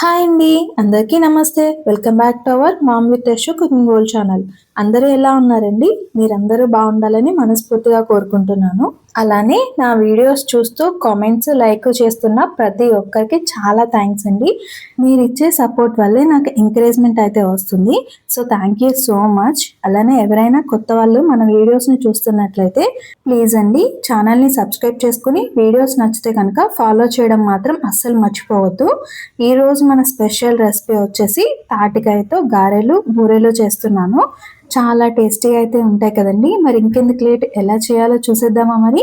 Hi అండి. అందరికీ నమస్తే. Welcome back to our mom with cooking goal channel. అందరూ ఎలా ఉన్నారండి? మీరందరూ బాగుండాలని మనస్ఫూర్తిగా కోరుకుంటున్నాను. అలానే నా వీడియోస్ చూస్తూ కామెంట్స్ లైక్ చేస్తున్న ప్రతి ఒక్కరికి చాలా థ్యాంక్స్ అండి. మీరు ఇచ్చే సపోర్ట్ వల్లే నాకు ఎంకరేజ్మెంట్ అయితే వస్తుంది. So thank you so much అలానే ఎవరైనా కొత్త వాళ్ళు మన వీడియోస్ని చూస్తున్నట్లయితే ప్లీజ్ అండి ఛానల్ని సబ్స్క్రైబ్ చేసుకుని వీడియోస్ నచ్చితే కనుక ఫాలో చేయడం మాత్రం అస్సలు మర్చిపోవద్దు. ఈరోజు మన స్పెషల్ రెసిపీ వచ్చేసి తాటికాయతో గారెలు బూరెలు చేస్తున్నాను. చాలా టేస్టీగా అయితే ఉంటాయి కదండి. మరి ఇంకెందుకు లేట్ ఎలా చేయాలో చూసేద్దామా మరి?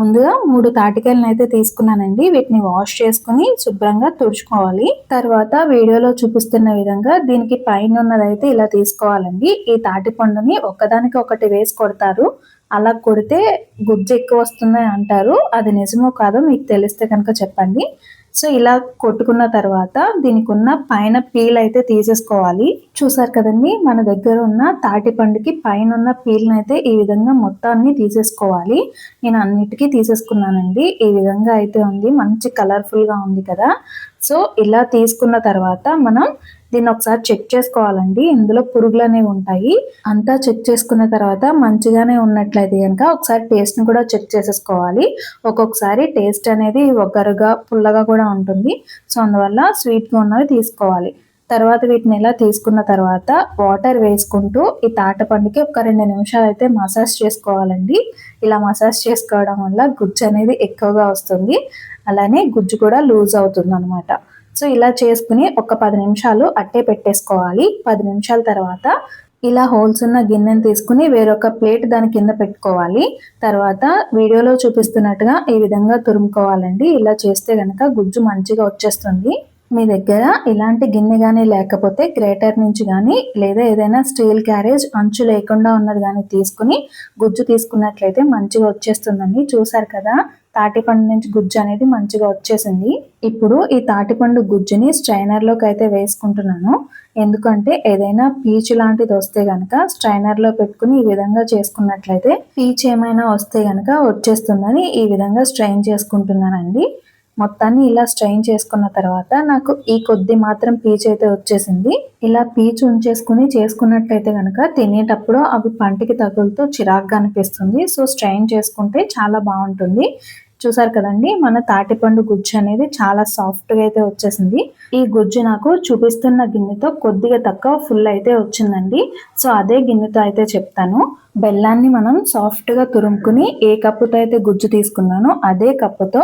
ముందుగా మూడు తాటికాయలను అయితే తీసుకున్నానండి. వీటిని వాష్ చేసుకుని శుభ్రంగా తుడుచుకోవాలి. తర్వాత వీడియోలో చూపిస్తున్న విధంగా దీనికి పైన ఉన్నదైతే ఇలా తీసుకోవాలండి. ఈ తాటి పండుని ఒకదానికి ఒకటి వేసి కొడతారు. అలా కొడితే గుజ్జు ఎక్కువ వస్తుంది అంటారు. అది నిజమో కాదో మీకు తెలిస్తే కనుక చెప్పండి. సో ఇలా కొట్టుకున్న తర్వాత దీనికి ఉన్న పైన పీల్ అయితే తీసేసుకోవాలి. చూసారు కదండి మన దగ్గర ఉన్న తాటి పండుకి పైన ఉన్న పీల్ని అయితే ఈ విధంగా మొత్తాన్ని తీసేసుకోవాలి. నేను అన్నిటికీ తీసేసుకున్నానండి. ఈ విధంగా అయితే ఉంది. మంచి కలర్ఫుల్గా ఉంది కదా. సో ఇలా తీసుకున్న తర్వాత మనం దీన్ని ఒకసారి చెక్ చేసుకోవాలండి. ఇందులో పురుగులు అనేవి ఉంటాయి. అంతా చెక్ చేసుకున్న తర్వాత మంచిగానే ఉన్నట్లయితే కనుక ఒకసారి టేస్ట్ని కూడా చెక్ చేసేసుకోవాలి. ఒక్కొక్కసారి టేస్ట్ అనేది ఒగ్గరుగా పుల్లగా కూడా ఉంటుంది. సో అందువల్ల స్వీట్గా ఉన్నవి తీసుకోవాలి. తర్వాత వీటిని ఇలా తీసుకున్న తర్వాత వాటర్ వేసుకుంటూ ఈ తాటపండుకి ఒక రెండు నిమిషాలు అయితే మసాజ్ చేసుకోవాలండి. ఇలా మసాజ్ చేసుకోవడం వల్ల గుజ్జు అనేది ఎక్కువగా వస్తుంది. అలానే గుజ్జు కూడా లూజ్ అవుతుంది అనమాట సో ఇలా చేసుకుని ఒక పది నిమిషాలు అట్టే పెట్టేసుకోవాలి. పది నిమిషాల తర్వాత ఇలా హోల్స్ ఉన్న గిన్నెను తీసుకుని వేరొక ప్లేట్ దాని కింద పెట్టుకోవాలి. తర్వాత వీడియోలో చూపిస్తున్నట్టుగా ఈ విధంగా తురుముకోవాలండి. ఇలా చేస్తే కనుక గుజ్జు మంచిగా వచ్చేస్తుంది. మీ దగ్గర ఇలాంటి గిన్నె కానీ లేకపోతే గ్రేటర్ నుంచి కానీ లేదా ఏదైనా స్టీల్ క్యారేజ్ అంచు లేకుండా ఉన్నది కానీ తీసుకుని గుజ్జు తీసుకున్నట్లయితే మంచిగా వచ్చేస్తుందండి. చూసారు కదా? తాటిపండు నుంచి గుజ్జు అనేది మంచిగా వచ్చేసింది. ఇప్పుడు ఈ తాటిపండు గుజ్జుని స్ట్రైనర్లోకి అయితే వేసుకుంటున్నాను. ఎందుకంటే ఏదైనా పీచు లాంటిది వస్తే గనక స్ట్రైనర్లో పెట్టుకుని ఈ విధంగా చేసుకున్నట్లయితే పీచ్ ఏమైనా వస్తే గనక వచ్చేస్తుందని ఈ విధంగా స్ట్రైన్ చేసుకుంటున్నానండి. మొత్తాన్ని ఇలా స్ట్రెయిన్ చేసుకున్న తర్వాత నాకు ఈ కొద్ది మాత్రం పీచ్ అయితే వచ్చేసింది. ఇలా పీచ్ ఉంచేసుకుని చేసుకున్నట్టయితే కనుక తినేటప్పుడు అవి పంటికి తగులుతూ చిరాగ్గా అనిపిస్తుంది. సో స్ట్రెయిన్ చేసుకుంటే చాలా బాగుంటుంది. చూసారు కదండి మన తాటిపండు గుజ్జు అనేది చాలా సాఫ్ట్గా అయితే వచ్చేసింది. ఈ గుజ్జు నాకు చూపిస్తున్న గిన్నెతో కొద్దిగా తక్కువ ఫుల్ అయితే వచ్చిందండి. సో అదే గిన్నెతో అయితే చెప్తాను. బెల్లాన్ని మనం సాఫ్ట్గా తురుముకుని ఏ కప్పుతో అయితే గుజ్జు తీసుకున్నానో అదే కప్పుతో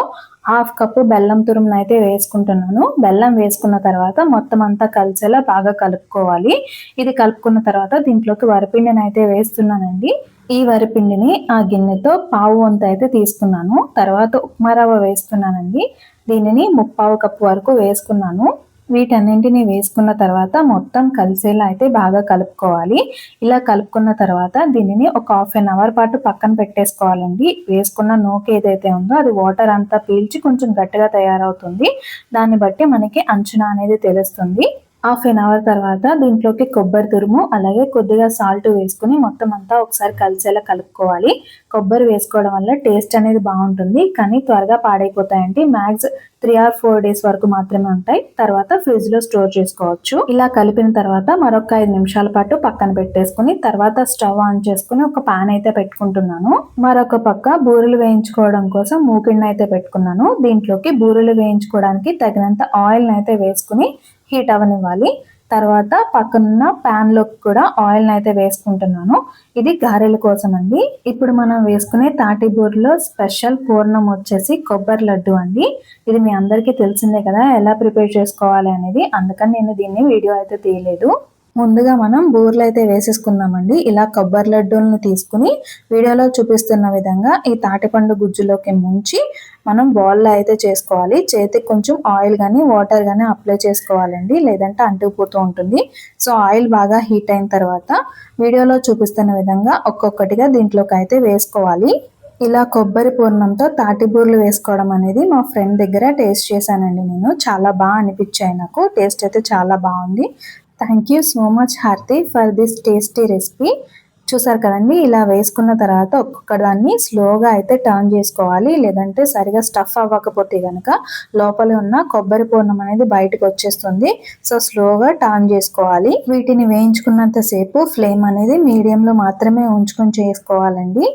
హాఫ్ కప్పు బెల్లం తురుమును అయితే వేసుకుంటున్నాను. బెల్లం వేసుకున్న తర్వాత మొత్తం అంతా కలిసేలా బాగా కలుపుకోవాలి. ఇది కలుపుకున్న తర్వాత దీంట్లోకి వరిపిండిని అయితే వేస్తున్నానండి. ఈ వరిపిండిని ఆ గిన్నెతో పావు వంత అయితే తీసుకున్నాను. తర్వాత ఉప్మా రవ్వ వేస్తున్నానండి. దీనిని ముప్పావు కప్పు వరకు వేసుకున్నాను. వీటన్నింటిని వేసుకున్న తర్వాత మొత్తం కలిసేలా అయితే బాగా కలుపుకోవాలి. ఇలా కలుపుకున్న తర్వాత దీనిని ఒక హాఫ్ అన్ అవర్ పాటు పక్కన పెట్టేసుకోవాలండి. వేసుకున్న నోకి ఏదైతే ఉందో అది వాటర్ అంతా పీల్చి కొంచెం గట్టిగా తయారవుతుంది. దాన్ని బట్టి మనకి అంచనా అనేది తెలుస్తుంది. హాఫ్ ఎన్ అవర్ తర్వాత దీంట్లోకి కొబ్బరి తురుము అలాగే కొద్దిగా సాల్ట్ వేసుకుని మొత్తం అంతా ఒకసారి కలిసేలా కలుపుకోవాలి. కొబ్బరి వేసుకోవడం వల్ల టేస్ట్ అనేది బాగుంటుంది. కానీ త్వరగా పాడైపోతాయండి max three or four days వరకు మాత్రమే ఉంటాయి. తర్వాత ఫ్రిడ్జ్లో స్టోర్ చేసుకోవచ్చు. ఇలా కలిపిన తర్వాత మరొక ఐదు నిమిషాల పాటు పక్కన పెట్టేసుకుని తర్వాత స్టవ్ ఆన్ చేసుకుని ఒక పాన్ అయితే పెట్టుకుంటున్నాను. మరొక పక్క బూరెలు వేయించుకోవడం కోసం మూకిడిని అయితే పెట్టుకున్నాను. దీంట్లోకి బూరెలు వేయించుకోవడానికి తగినంత ఆయిల్ అయితే వేసుకుని హీట్ అవనివ్వాలి తర్వాత పక్కనున్న ప్యాన్లోకి కూడా ఆయిల్ని అయితే వేసుకుంటున్నాను. ఇది గారెల కోసం అండి ఇప్పుడు మనం వేసుకునే తాటిబూరలో స్పెషల్ పూర్ణం వచ్చేసి కొబ్బరి లడ్డు అండి. ఇది మీ అందరికీ తెలిసిందే కదా ఎలా ప్రిపేర్ చేసుకోవాలి అనేది. అందుకని నేను దీన్ని వీడియో అయితే తీయలేదు. ముందుగా మనం బూర్లు అయితే వేసేసుకుందామండి. ఇలా కొబ్బరి లడ్డూలను తీసుకుని వీడియోలో చూపిస్తున్న విధంగా ఈ తాటిపండు గుజ్జులోకి ముంచి మనం బాల్లో అయితే చేసుకోవాలి. చేతికి కొంచెం ఆయిల్ కానీ వాటర్ కానీ అప్లై చేసుకోవాలండి. లేదంటే అంటుకుపోతూ ఉంటుంది. సో ఆయిల్ బాగా హీట్ అయిన తర్వాత వీడియోలో చూపిస్తున్న విధంగా ఒక్కొక్కటిగా దీంట్లోకి అయితే వేసుకోవాలి. ఇలా కొబ్బరి పూర్ణంతో తాటి బూర్లు వేసుకోవడం అనేది మా ఫ్రెండ్ దగ్గర టేస్ట్ చేశానండి నేను. చాలా బాగా అనిపించాయి నాకు. టేస్ట్ అయితే చాలా బాగుంది. Thank you so much Harthi for this tasty recipe. చూసారు కదండి ఇలా వేసుకున్న తర్వాత ఒక్కొక్క దాన్ని స్లోగా అయితే టర్న్ చేసుకోవాలి. లేదంటే సరిగా స్టఫ్ అవ్వకపోతే కనుక లోపల ఉన్న కొబ్బరి పూర్ణం అనేది బయటకు వచ్చేస్తుంది. సో స్లోగా టర్న్ చేసుకోవాలి. వీటిని వేయించుకున్నంత సేపు ఫ్లేమ్ అనేది మీడియంలో మాత్రమే ఉంచుకొని చేసుకోవాలండి.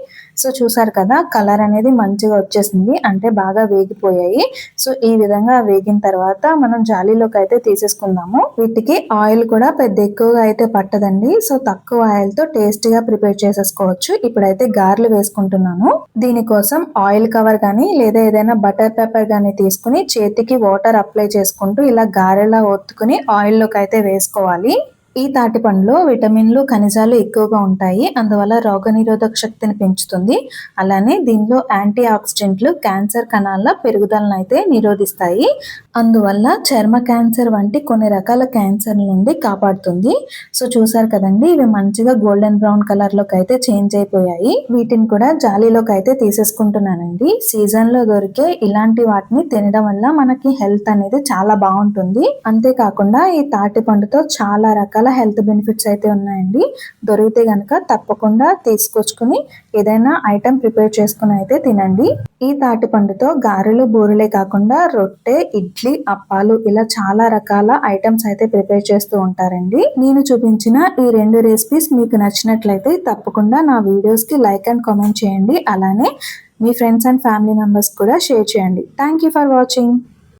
సో చూసారు కదా కలర్ అనేది మంచిగా వచ్చేసింది. అంటే బాగా వేగిపోయాయి. సో ఈ విధంగా వేగిన తర్వాత మనం జాలీలోకి అయితే తీసేసుకుందాము. వీటికి ఆయిల్ కూడా పెద్ద ఎక్కువగా అయితే పట్టదండి. సో తక్కువ ఆయిల్తో టేస్ట్గా ఈజీగా ప్రిపేర్ చేసేసుకోవచ్చు. ఇప్పుడైతే గారెలు వేసుకుంటున్నాను. దీనికోసం ఆయిల్ కవర్ కానీ లేదా ఏదైనా బటర్ పేపర్ కానీ తీసుకుని చేతికి వాటర్ అప్లై చేసుకుంటూ ఇలా గారెలా ఒత్తుకుని ఆయిల్లోకి అయితే వేసుకోవాలి. ఈ తాటి పండులో విటమిన్లు ఖనిజాలు ఎక్కువగా ఉంటాయి. అందువల్ల రోగనిరోధక శక్తిని పెంచుతుంది. అలానే దీనిలో యాంటీ ఆక్సిడెంట్లు క్యాన్సర్ కణాల పెరుగుదలను అయితే నిరోధిస్తాయి. అందువల్ల చర్మ క్యాన్సర్ వంటి కొన్ని రకాల క్యాన్సర్ నుండి కాపాడుతుంది. సో చూసారు కదండి ఇవి మంచిగా గోల్డెన్ బ్రౌన్ కలర్లోకి అయితే చేంజ్ అయిపోయాయి. వీటిని కూడా జాలీలోకి అయితే తీసేసుకుంటున్నానండి. సీజన్లో దొరికే ఇలాంటి వాటిని తినడం వల్ల మనకి హెల్త్ అనేది చాలా బాగుంటుంది. అంతేకాకుండా ఈ తాటి పండుతో చాలా రకాల హెల్త్ బెనిఫిట్స్ అయితే ఉన్నాయండి. దొరికితే గనక తప్పకుండా తీసుకొచ్చుకుని ఏదైనా ఐటెం ప్రిపేర్ చేసుకుని అయితే తినండి. ఈ తాటి పండుతో గారెలు బూరెలే కాకుండా రొట్టె ఇడ్లీ అప్పాలు ఇలా చాలా రకాల ఐటమ్స్ అయితే ప్రిపేర్ చేస్తూ ఉంటారండి. నేను చూపించిన ఈ రెండు రెసిపీస్ మీకు నచ్చినట్లయితే తప్పకుండా నా వీడియోస్కి లైక్ అండ్ కామెంట్ చేయండి. అలానే మీ ఫ్రెండ్స్ అండ్ ఫ్యామిలీ మెంబర్స్ కూడా షేర్ చేయండి. Thank you for watching